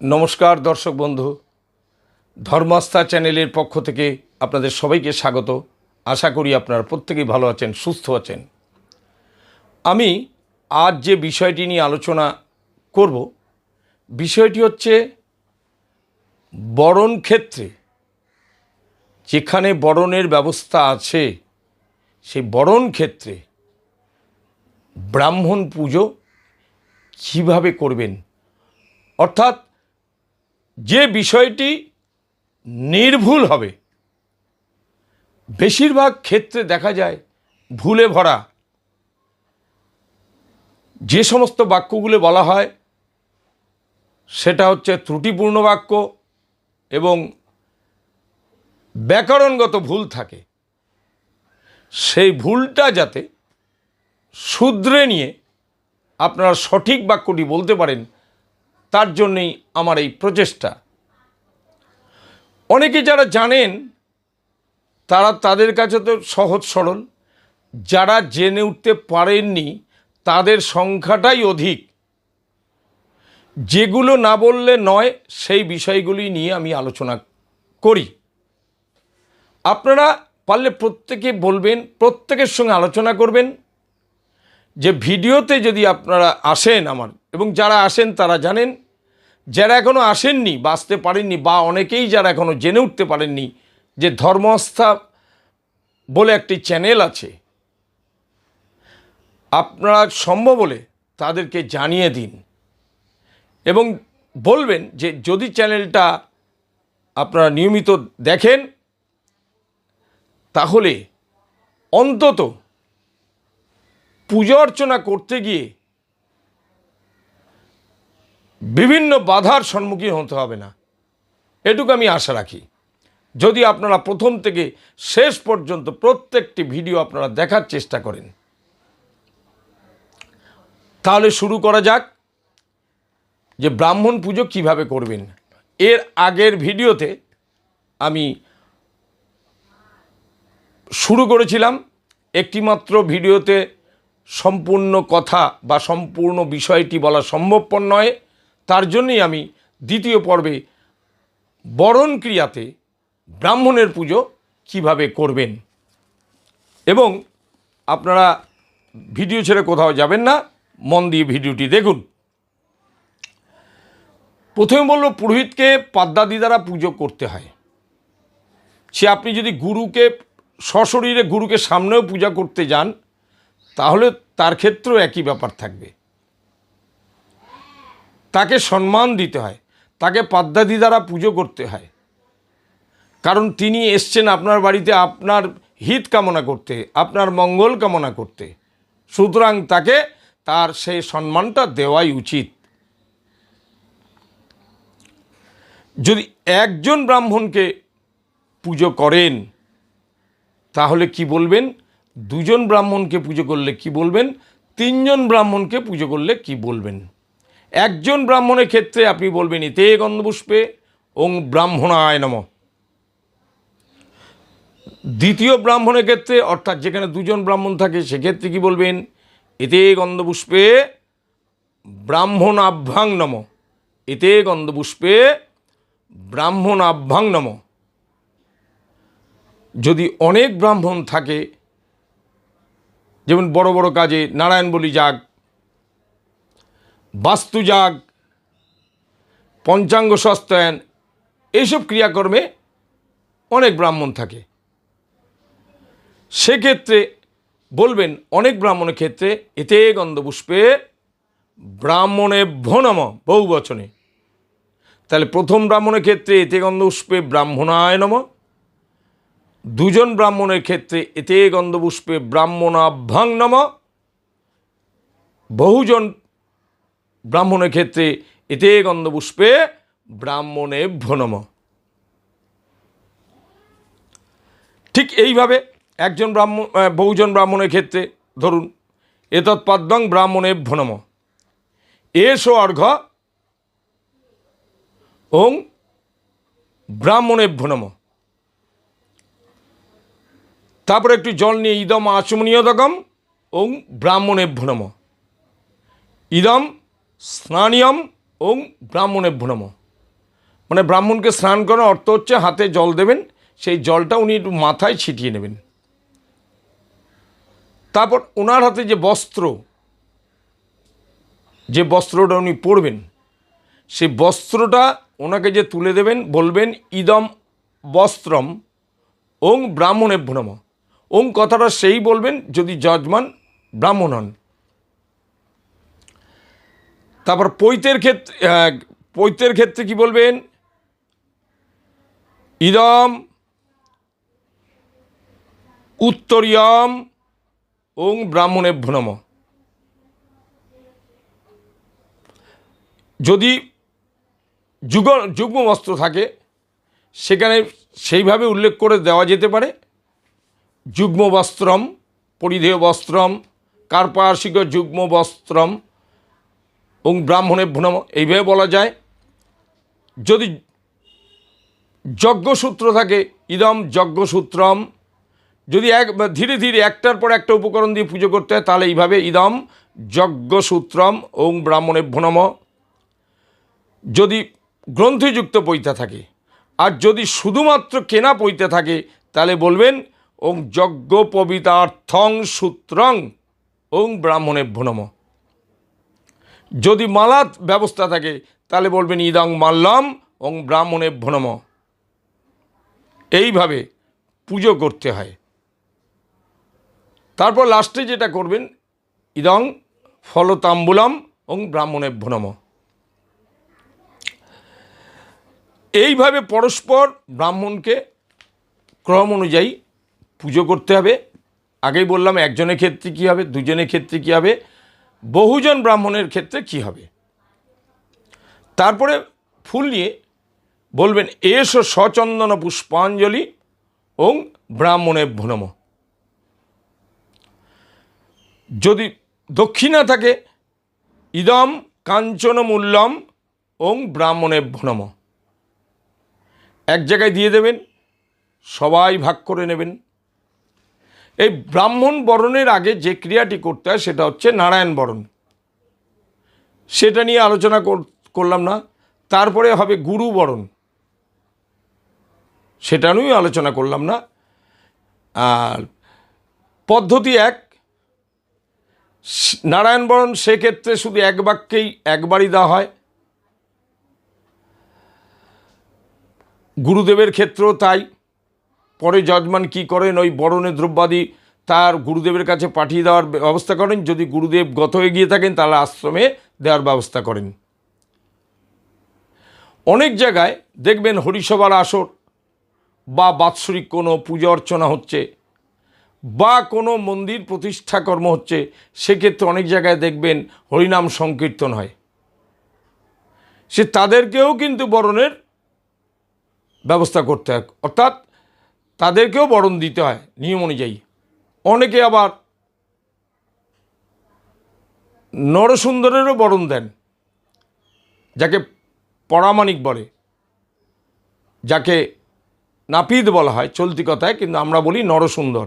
নমস্কার, দর্শক বন্ধু। ধর্মাস্থা চ্যানেলের পক্ষ থেকে আপনাদের সবাইকে স্বাগত। আশা করি আপনারা প্রত্যেকেই ভালো আছেন, সুস্থ আছেন। আমি আজ যে বিষয়টি নিয়ে আলোচনা করব, বিষয়টি হচ্ছে বরণ ক্ষেত্রে যেখানে বরণের ব্যবস্থা আছে, সেই বরণ ক্ষেত্রে ব্রাহ্মণ পুজো কীভাবে করবেন? অর্থাৎ যে বিষয়টি নির্ভুল হবে, বেশিরভাগ ক্ষেত্রে দেখা যায় ভুলে ভরা। যে সমস্ত বাক্যগুলো বলা হয়, সেটা হচ্ছে ত্রুটিপূর্ণ বাক্য এবং ব্যাকরণগত ভুল থাকে। সেই ভুলটা যাতে শুধরে নিয়ে আপনারা সঠিক বাক্যটি বলতে পারেন তার জন্যই আমার এই প্রচেষ্টা। অনেকে যারা জানেন, তারা তাদের কাছে তো সহজ সরল। যারা জেনে উঠতে পারেননি, তাদের সংখ্যাটাই অধিক। যেগুলো না বললে নয়, সেই বিষয়গুলি নিয়ে আমি আলোচনা করি। আপনারা পারলে প্রত্যেকে বলবেন, প্রত্যেকের সঙ্গে আলোচনা করবেন। যে ভিডিওতে যদি আপনারা আসেন আমার, এবং যারা আসেন তারা জানেন, যারা এখনও আসেননি বাঁচতে পারেননি বা অনেকেই যারা এখনও জেনে উঠতে পারেননি যে ধর্মস্থা বলে একটি চ্যানেল আছে, আপনারা সম্ভব হলে তাদেরকে জানিয়ে দিন এবং বলবেন যে যদি চ্যানেলটা আপনারা নিয়মিত দেখেন, তাহলে অন্তত পূজা অর্চনা করতে গিয়ে বিভিন্ন বাধার সম্মুখীন হতে হবে না। এটুকু আমি আশা রাখি। যদি আপনারা প্রথম থেকে শেষ পর্যন্ত প্রত্যেকটি ভিডিও আপনারা দেখার চেষ্টা করেন, তাহলে শুরু করা যাক যে ব্রাহ্মণ পুজো কীভাবে করবেন। এর আগের ভিডিওতে আমি শুরু করেছিলাম। একটিমাত্র ভিডিওতে সম্পূর্ণ কথা বা সম্পূর্ণ বিষয়টি বলা সম্ভবপর নয়। তার জন্যই আমি দ্বিতীয় পর্বে বরণ ক্রিয়াতে ব্রাহ্মণের পুজো কীভাবে করবেন। এবং আপনারা ভিডিও ছেড়ে কোথাও যাবেন না, মন দিয়ে ভিডিওটি দেখুন। প্রথমে বলল, পুরোহিতকে পাদ্দাদি দ্বারা পুজো করতে হয়। সে আপনি যদি গুরুকে, সশরীরে গুরুকে সামনেও পূজা করতে যান তাহলে তার ক্ষেত্রেও একই ব্যাপার থাকবে। তাকে সম্মান দিতে হয়, তাকে পাদ্দাদি দ্বারা পুজো করতে হয়। কারণ তিনি এসছেন আপনার বাড়িতে আপনার হিত কামনা করতে, আপনার মঙ্গল কামনা করতে। সুতরাং তাকে তার সেই সম্মানটা দেওয়াই উচিত। যদি একজন ব্রাহ্মণকে পুজো করেন, তাহলে কি বলবেন? দুজন ব্রাহ্মণকে পুজো করলে কি বলবেন? তিনজন ব্রাহ্মণকে পুজো করলে কি বলবেন? একজন ব্রাহ্মণের ক্ষেত্রে আপনি বলবেন এতে গন্ধপুষ্পে ওং ব্রাহ্মণায় নম। দ্বিতীয় ব্রাহ্মণের ক্ষেত্রে, অর্থাৎ যেখানে দুজন ব্রাহ্মণ থাকে, সেক্ষেত্রে কি বলবেন? এতে গন্ধপুষ্পে ব্রাহ্মণাভ্যাং নম। এতে গন্ধপুষ্পে ব্রাহ্মণাভ্যাং নম। যদি অনেক ব্রাহ্মণ থাকে যেমন বড় বড় কাজে নারায়ণ বলি যাগ বাস্তু যাগ পঞ্চাঙ্গ সস্তায়ন এইসব ক্রিয়াকর্মে অনেক ব্রাহ্মণ থাকে। সেক্ষেত্রে বলবেন অনেক ব্রাহ্মণের ক্ষেত্রে এতে গন্ধপুষ্পে ব্রাহ্মণে ভনম বহু বচনে তাহলে প্রথম ব্রাহ্মণের ক্ষেত্রে এতে গন্ধপুষ্পে ব্রাহ্মণায় নম দুজন ব্রাহ্মণের ক্ষেত্রে এতে গন্ধপুষ্পে ব্রাহ্মণাভ্যাং নম। বহুজন ব্রাহ্মণের ক্ষেত্রে এতে গন্ধপুষ্পে ব্রাহ্মণে ভনম ঠিক এইভাবে একজন ব্রাহ্মণ বহুজন ব্রাহ্মণের ক্ষেত্রে ধরুন, এতৎপদ্যং ব্রাহ্মণে ভনম এস অর্ঘ ওং ব্রাহ্মণে ভনম তারপরে একটু জল নিয়ে ইদম আচমনীয়তকম ওং ব্রাহ্মণেভ্য নম। ইদম স্নানীয়ম ওং ব্রাহ্মণেভ্য নম। মানে ব্রাহ্মণকে স্নান করার অর্থ হচ্ছে হাতে জল দেবেন, সেই জলটা উনি একটু মাথায় ছিটিয়ে নেবেন। তারপর ওনার হাতে যে বস্ত্র, যে বস্ত্রটা উনি পরবেন, সেই বস্ত্রটা ওনাকে যে তুলে দেবেন, বলবেন, ইদম বস্ত্রম ওং ব্রাহ্মণে ভ্রম ওং কথাটা সেই বলবেন যদি যজমান ব্রাহ্মণ হন। তারপর পৈতের ক্ষেত্রে পৈতের ক্ষেত্রে কি বলবেন? ইদম, উত্তরিয়ম, ওং ব্রাহ্মণে ভ্রম যদি যুগ যুগ্ম বস্ত্র থাকে, সেখানে সেইভাবে উল্লেখ করে দেওয়া যেতে পারে। যুগ্ম বস্ত্রম পরিধেয় বস্ত্রম কার্পার্শ্বিক যুগ্ম বস্ত্রম এবং ব্রাহ্মণে ভ্রম এইভাবে বলা যায়। যদি যজ্ঞসূত্র থাকে, ইদম যজ্ঞসূত্রম, যদি এক, ধীরে ধীরে একটার পর একটা উপকরণ দিয়ে পুজো করতে হয়, তাহলে এইভাবে ইদম যজ্ঞসূত্রম ওং ব্রাহ্মণে ভ্রম যদি গ্রন্থিযুক্ত পৈতা থাকে, আর যদি শুধুমাত্র কেনা পৈতে থাকে, তাহলে বলবেন ওং যজ্ঞ পবিতার্থং সূত্রং, ওং ব্রাহ্মণে ভ্রম যদি মালাত ব্যবস্থা থাকে, তাহলে বলবেন ইদং মাল্লম, ওং ব্রাহ্মণে ভ্রম এইভাবে পুজো করতে হয়। তারপর লাস্টে যেটা করবেন, ইদং ফলতাম্বুলম, ওং ব্রাহ্মণে ভ্রম এইভাবে পরস্পর ব্রাহ্মণকে ক্রম অনুযায়ী পুজো করতে হবে। আগেই বললাম, একজনের ক্ষেত্রে কী হবে, দুজনের ক্ষেত্রে কী হবে, বহুজন ব্রাহ্মণের ক্ষেত্রে কী হবে? তারপরে ফুল নিয়ে বলবেন, এসো সচন্দন পুষ্পাঞ্জলি, ওং ব্রাহ্মণে ভ্রম যদি দক্ষিণা থাকে, ইদম কাঞ্চন মূল্যম ওং ব্রাহ্মণে ভ্রম এক জায়গায় দিয়ে দেবেন, সবাই ভাগ করে নেবেন। এই ব্রাহ্মণ বরণের আগে যে ক্রিয়াটি করতে হয় সেটা হচ্ছে নারায়ণ বরণ। সেটা নিয়ে আলোচনা কর- করলাম না। তারপরে হবে গুরু বরণ। সেটা নিয়েও আলোচনা করলাম না। আর পদ্ধতি এক, নারায়ণ বরণ সেক্ষেত্রে শুধু এক বাক্যেই একবারই দেওয়া হয়। গুরুদেবের ক্ষেত্রেও তাই। পরে যজমান কি করেন? ওই বরণের দ্রব্যাদি তার গুরুদেবের কাছে পাঠিয়ে দেওয়ার ব্যবস্থা করেন। যদি গুরুদেব গত হয়ে গিয়ে থাকেন, তাহলে আশ্রমে দেওয়ার ব্যবস্থা করেন। অনেক জায়গায় দেখবেন হরিসভার আসর বা বাৎসরিক কোনো পূজা অর্চনা হচ্ছে বা কোনো মন্দির প্রতিষ্ঠা কর্ম হচ্ছে, সেক্ষেত্রে অনেক জায়গায় দেখবেন হরিনাম সংকীর্তন হয়। সে তাদেরকেও কিন্তু বরণের ব্যবস্থা করতে হয়। অর্থাৎ তাদেরকেও বরণ দিতে হয় নিয়ম অনুযায়ী। অনেকে আবার নরসুন্দরেরও বরণ দেন, যাকে পরামানিক বলে, যাকে নাপিত বলা হয় চলতি কথায়, কিন্তু আমরা বলি নরসুন্দর।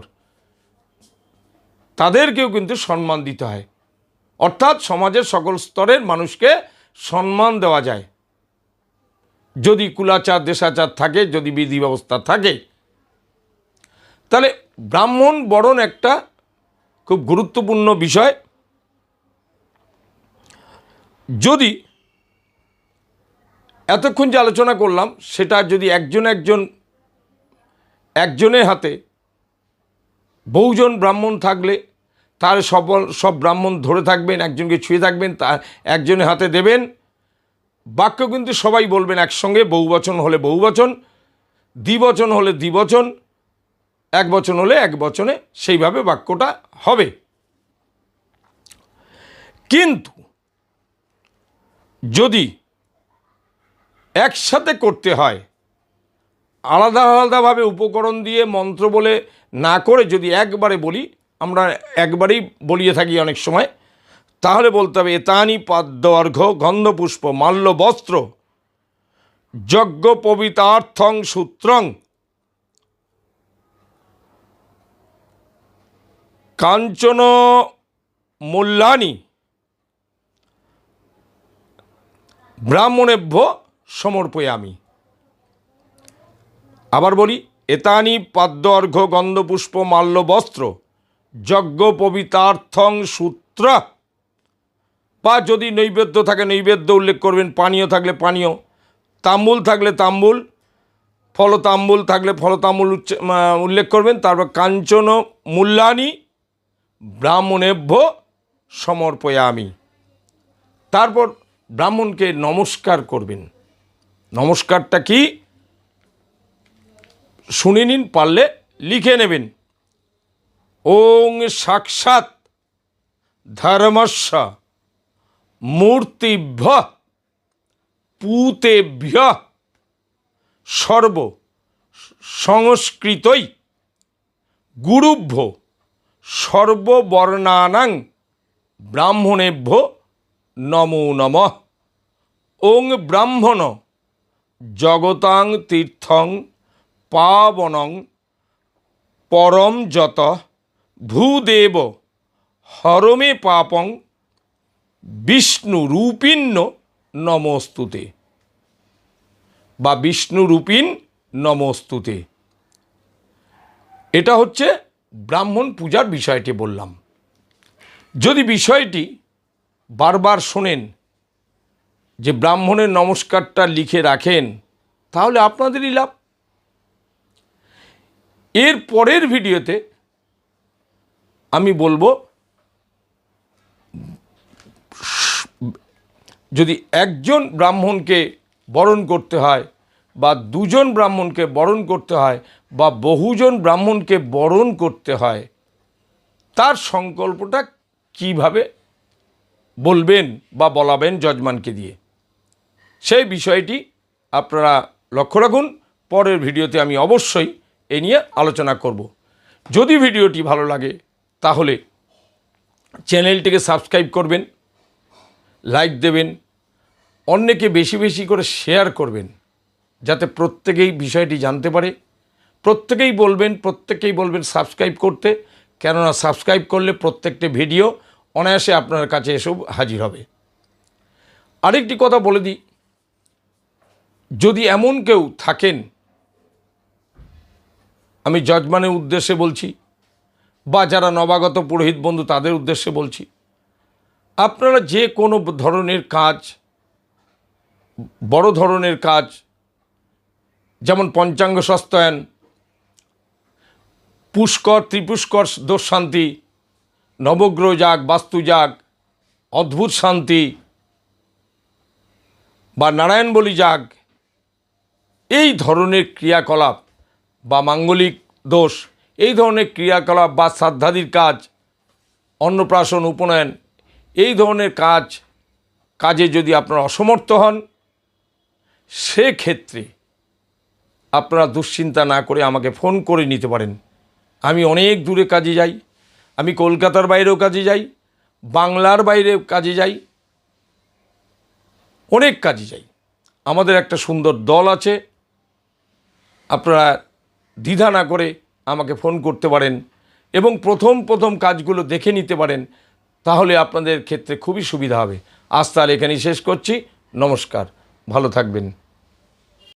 তাদেরকেও কিন্তু সম্মান দিতে হয়। অর্থাৎ সমাজের সকল স্তরের মানুষকে সম্মান দেওয়া যায়। যদি কুলাচার, দেশাচার থাকে, যদি বিধি ব্যবস্থা থাকে তাহলে ব্রাহ্মণ বরণ একটা খুব গুরুত্বপূর্ণ বিষয়। যদি এতক্ষণ যে আলোচনা করলাম, সেটা যদি একজন একজন একজনের হাতে বহুজন ব্রাহ্মণ থাকলে, তার সবল, সব ব্রাহ্মণ ধরে থাকবেন, একজনকে ছুঁয়ে থাকবেন, তা একজনের হাতে দেবেন। বাক্য কিন্তু সবাই বলবেন একসঙ্গে, বহুবচন হলে বহুবচন, দ্বিবচন হলে দ্বিবচন এক বচন হলে এক বচনে সেইভাবে বাক্যটা হবে। কিন্তু যদি একসাথে করতে হয়, আলাদা আলাদাভাবে উপকরণ দিয়ে মন্ত্র বলে না করে যদি একবারে বলি, আমরা একবারেই বলিয়ে থাকি অনেক সময়, তাহলে বলতে হবে, এতানি পাদ্য অর্ঘ গন্ধপুষ্প মাল্য বস্ত্র যজ্ঞ পবিতার্থং সূত্রং কাঞ্চন মূল্যানি ব্রাহ্মণেভ্য সমর্পয়ামি। আবার বলি, এতানি পাদ্য অর্ঘ গন্ধপুষ্প মাল্য বস্ত্র যজ্ঞ পবিতার্থং সূত্র। বা যদি নৈবেদ্য থাকে, নৈবেদ্য উল্লেখ করবেন, পানীয় থাকলে পানীয়, তাম্বুল থাকলে তাম্বুল, ফলতাম্বুল থাকলে ফলতাম্বুল উল্লেখ করবেন, তারপর কাঞ্চন মূল্যানি ব্রাহ্মণেভ্য সমর্পয়ামি। তারপর ব্রাহ্মণকে নমস্কার করবেন। নমস্কারটা কি? শুনে নিন, পারলে লিখে নেবেন। ওং সাক্ষাৎ ধর্মস্য মূর্তিভ্য পুতেভ্য সর্ব সংস্কৃতই গুরুভ্য সর্ববর্ণানাং ব্রাহ্মণেভ্য নমো নমঃ। ওং ব্রাহ্মণ জগতাং তীর্থং পাবনং পরম যত ভূদেব হরমে পাপং বিষ্ণু রূপিণ্য নমস্তুতে। বা বিষ্ণু রূপিন নমস্তুতে। এটা হচ্ছে ব্রাহ্মণ পূজার বিষয়টি বললাম। যদি বিষয়টি বারবার শোনেন যে ব্রাহ্মণের নমস্কারটা লিখে রাখেন, তাহলে আপনাদেরই লাভ। এর পরের ভিডিওতে আমি বলব, যদি একজন ব্রাহ্মণকে বরণ করতে হয় বা দুজন ব্রাহ্মণকে বরণ করতে হয় বা বহুজন ব্রাহ্মণকে বরণ করতে হয়, তার সংকল্পটা কীভাবে বলবেন বা বলাবেন যজমানকে দিয়ে? সেই বিষয়টি আপনারা লক্ষ্য রাখুন। পরের ভিডিওতে আমি অবশ্যই এ নিয়ে আলোচনা করব। যদি ভিডিওটি ভালো লাগে, তাহলে চ্যানেলটিকে সাবস্ক্রাইব করবেন, লাইক দেবেন, অন্যকে বেশি বেশি করে শেয়ার করবেন, যাতে প্রত্যেকেই বিষয়টি জানতে পারে। প্রত্যেকেই বলবেন প্রত্যেকেই বলবেন সাবস্ক্রাইব করতে। কেননা সাবস্ক্রাইব করলে প্রত্যেকটি ভিডিও অনায়াসে আপনার কাছে এসব হাজির হবে। আরেকটি কথা বলে দিই, যদি এমন কেউ থাকেন, আমি জজমানের উদ্দেশ্যে বলছি, বা যারা নবাগত পুরোহিত বন্ধু তাদের উদ্দেশ্যে বলছি, আপনারা যে কোনো ধরনের কাজ, বড় ধরনের কাজ, যেমন পঞ্চাঙ্গ সস্তায়ন পুষ্কর, ত্রিপুষ্কর দোষ শান্তি, নবগ্রহ যাগ, বাস্তু যাগ, অদ্ভুত শান্তি বা নারায়ণ বলি যাগ, এই ধরনের ক্রিয়াকলাপ বা মাঙ্গলিক দোষ, এই ধরনের ক্রিয়াকলাপ বা শ্রাদ্ধাদির কাজ, অন্নপ্রাশন, উপনয়ন, এই ধরনের কাজ, কাজে যদি আপনারা অসমর্থ হন, সেক্ষেত্রে আপনারা দুশ্চিন্তা না করে আমাকে ফোন করে নিতে পারেন। আমি অনেক দূরে কাজে যাই। আমি কলকাতার বাইরেও কাজে যাই, বাংলার বাইরে কাজে যাই, অনেক কাজে যাই। আমাদের একটা সুন্দর দল আছে। আপনারা দ্বিধা না করে আমাকে ফোন করতে পারেন এবং প্রথম প্রথম কাজগুলো দেখে নিতে পারেন, তাহলে আপনাদের ক্ষেত্রে খুবই সুবিধা হবে। আজ তাহলে এখানেই শেষ করছি। নমস্কার। ভালো থাকবেন।